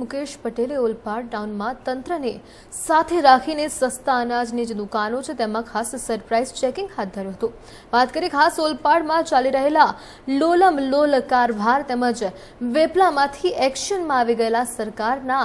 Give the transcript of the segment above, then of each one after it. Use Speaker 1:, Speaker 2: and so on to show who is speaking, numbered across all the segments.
Speaker 1: મુકેશ પટેલે ઓલપાડ ટાઉનમાં તંત્રને સાથે રાખીને સસ્તા અનાજની જે દુકાનો છે, તેમાં ખાસ સરપ્રાઇઝ ચેકિંગ હાથ ધર્યું હતું. વાત કરીએ ખાસ ઓલપાડમાં ચાલી રહેલા લોલમ લોલ કારભાર તેમજ વેપલામાંથી એક્શનમાં આવી ગયેલા સરકારના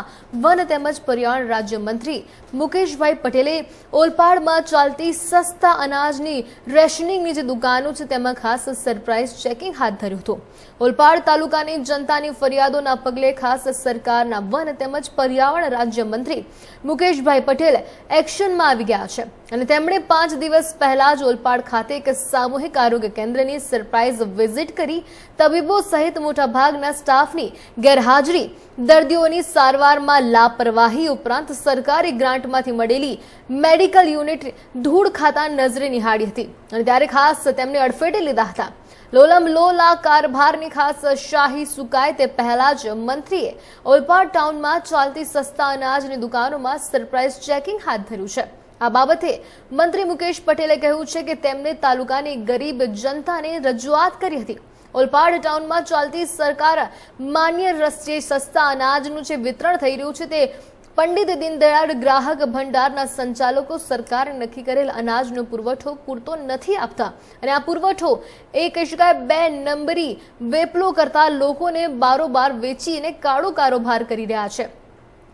Speaker 1: વન તેમજ પર્યાવરણ રાજ્યમંત્રી મુકેશભાઈ પટેલે ઓલપાડમાં ચાલતી સસ્તા અનાજની રેશનિંગની જે દુકાનો છે, તેમાં ખાસ સરપ્રાઇઝ ચેકિંગ હાથ ધર્યું હતું. ઓલપાડ તાલુકાની જનતાની ફરિયાદોના પગલે ખાસ સરકારના વન તેમજ પર્યાવરણ રાજ્યમંત્રી મુકેશભાઈ પટેલ એક્શનમાં આવી ગયા છે. અને તેમણે પાંચ દિવસ પહેલા જ ઓલપાડ ખાતે એક સામૂહિક આરોગ્ય કેન્દ્રની સરપ્રાઇઝ વિઝિટ કરી. તબીબો સહિત મોટાભાગના સ્ટાફની ગેરહાજરી. દર્દીઓની સારવારમાં લાપરવાહી ઉપરાંત સરકારી ગ્રાન્ટમાંથી મળેલી મેડિકલ યુનિટ ધૂળ ખાતા નજરે નિહાળી હતી. અને ત્યારે ખાસ તેમને અડફેટે લીધા હતા. લોલમ લોલા કારભારની ખાસ શાહી સુકાય તે પહેલા જ મંત્રીએ ઓલપાડ ટાઉનમાં ચાલતી સસ્તા અનાજની દુકાનોમાં સરપ્રાઇઝ ચેકિંગ હાથ ધર્યું છે. આ બાબતે મંત્રી મુકેશ પટેલે કહ્યું છે કે તેમણે તાલુકાની ગરીબ જનતાને રજૂઆત કરી હતી. ઓલપાડ ટાઉનમાં ચાલતી સરકાર માન્ય રસ્તે સસ્તા અનાજનું જે વિતરણ થઈ રહ્યું છે તે પંડિત દીનદયાળ ગ્રાહક ભંડારના સંચાલકો સરકારે નક્કી કરેલ અનાજનો પુરવઠો પૂરતો નથી આપતા. અને આ પુરવઠો એ કહી શકાય બે નંબરી વેપલો કરતા લોકોને બારોબાર વેચીને કાળો કારોબાર કરી રહ્યા છે.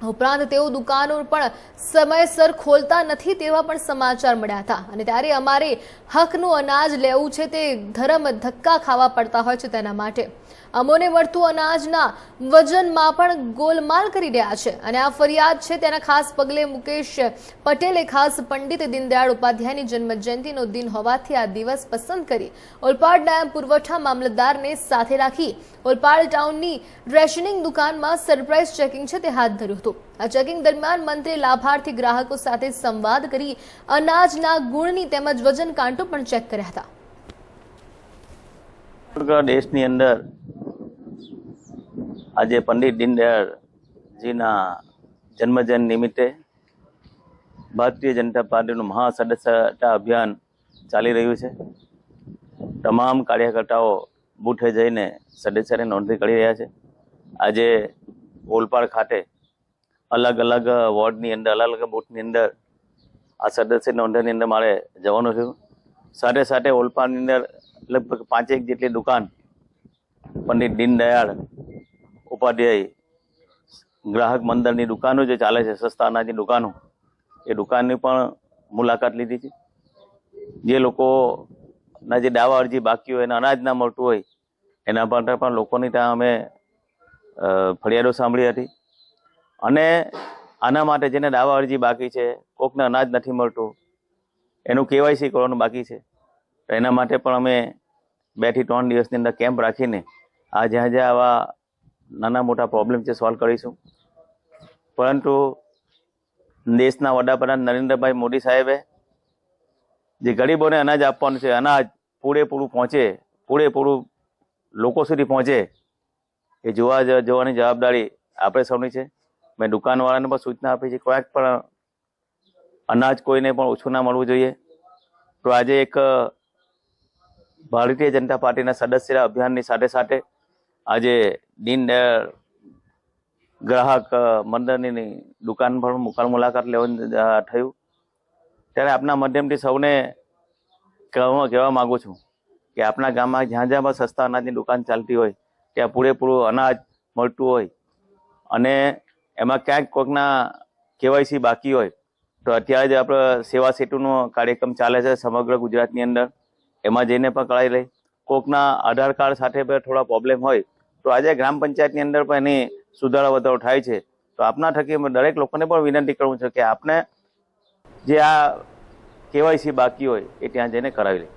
Speaker 1: ઉપરાંત તેઓ દુકાનો પણ સમયસર ખોલતા નથી તેવા પણ સમાચાર મળ્યા હતા. અને ત્યારે અમારે હકનું અનાજ લેવું છે તે ધરમ ધક્કા ખાવા પડતા હોય છે તેના માટે. અમોને મળતું અનાજના વજનમાં પણ ગોલમાલ કરી રહ્યા છે. અને આ ફરિયાદ છે તેના ખાસ પગલે મુકેશ પટેલે ખાસ પંડિત દીનદયાળ ઉપાધ્યાયની જન્મજયંતિનો દિન હોવાથી આ દિવસ પસંદ કરી ઓલપાડ ડેમ પુરવઠા મામલતદારને સાથે રાખી ઓલપાડ ટાઉનની રેશનિંગ દુકાનમાં સરપ્રાઇઝ ચેકિંગ છે તે હાથ ધર્યું આ ચેકિંગ દરમિયાન મંત્રીએ લાભાર્થી ગ્રાહકો સાથે સંવાદ કરી અનાજના ગુણની તેમજ વજન કાંટો પણ ચેક કર્યા હતા.
Speaker 2: દેશની અંદર આજે પંડિત દીનદયાળજીના જન્મજયંતિ નિમિત્તે ભારતીય જનતા પાર્ટીનું મહાસદસ્યતા અભિયાન ચાલી રહ્યું છે. તમામ કાર્યકર્તાઓ બૂથે જઈને સદસ્યની નોંધણી કરી રહ્યા છે. આજે ઓલપાડ ખાતે અલગ અલગ વોર્ડની અંદર, અલગ અલગ બૂથની અંદર આ સદસ્ય નોંધણીની અંદર મારે જવાનું થયું સાથે સાથે ઓલપાડની અંદર લગભગ પાંચેક જેટલી દુકાન, પંડિત દીનદયાળ ઉપાધ્યાય ગ્રાહક મંડળની દુકાનો જે ચાલે છે, સસ્તા અનાજની દુકાનો, એ દુકાનની પણ મુલાકાત લીધી છે. જે લોકોના જે દાવા અરજી બાકી હોય, એને અનાજ ના મળતું હોય, એના માટે પણ લોકોની ત્યાં અમે ફરિયાદો સાંભળી હતી. અને આના માટે જેને દાવા અરજી બાકી છે, કોકને અનાજ નથી મળતું, એનું કેવાયસી કરવાનું બાકી છે. તો એના માટે પણ અમે બેથી ત્રણ દિવસની અંદર કેમ્પ રાખીને આ જ્યાં જ્યાં આવા નાના મોટા પ્રોબ્લેમ છે સોલ્વ કરીશું. પરંતુ દેશના વડાપ્રધાન નરેન્દ્રભાઈ મોદી સાહેબે જે ગરીબોને અનાજ આપવાનું છે, અનાજ પૂરેપૂરું પહોંચે, પૂરેપૂરું લોકો સુધી પહોંચે, એ જોવા જોવાની જવાબદારી આપણે સૌની છે. મેં દુકાનવાળાને પણ સૂચના આપી છે કોઈક પણ અનાજ કોઈને પણ ઓછું ના મળવું જોઈએ. તો આજે એક ભારતીય જનતા પાર્ટીના સદસ્ય અભિયાનની સાથે સાથે આજે દીનદયાળ ગ્રાહક મંડળની દુકાન પર મુકાલ મુલાકાત લેવા થયું. ત્યારે આપના માધ્યમથી સૌને કહેવા માંગુ છું કે આપણા ગામમાં જ્યાં જ્યાં પણ સસ્તા અનાજની દુકાન ચાલતી હોય, ત્યાં પૂરેપૂરું અનાજ મળતું હોય. અને એમાં ક્યાંક કોઈકના કેવાયસી બાકી હોય, તો અત્યારે જે આપણે સેવા સેતુનો કાર્યક્રમ ચાલે છે સમગ્ર ગુજરાતની અંદર. એમાં જઈને પણ કરાવી લઈ. કોકના આધાર કાર્ડ સાથે પણ થોડા પ્રોબ્લેમ હોય, તો આજે ગ્રામ પંચાયતની અંદર પણ એની સુધારો વધારો થાય છે. તો આપના થકી દરેક લોકોને પણ વિનંતી કરવું છે કે આપને જે આ કેવાયસી બાકી હોય, એ ત્યાં જઈને કરાવી લે.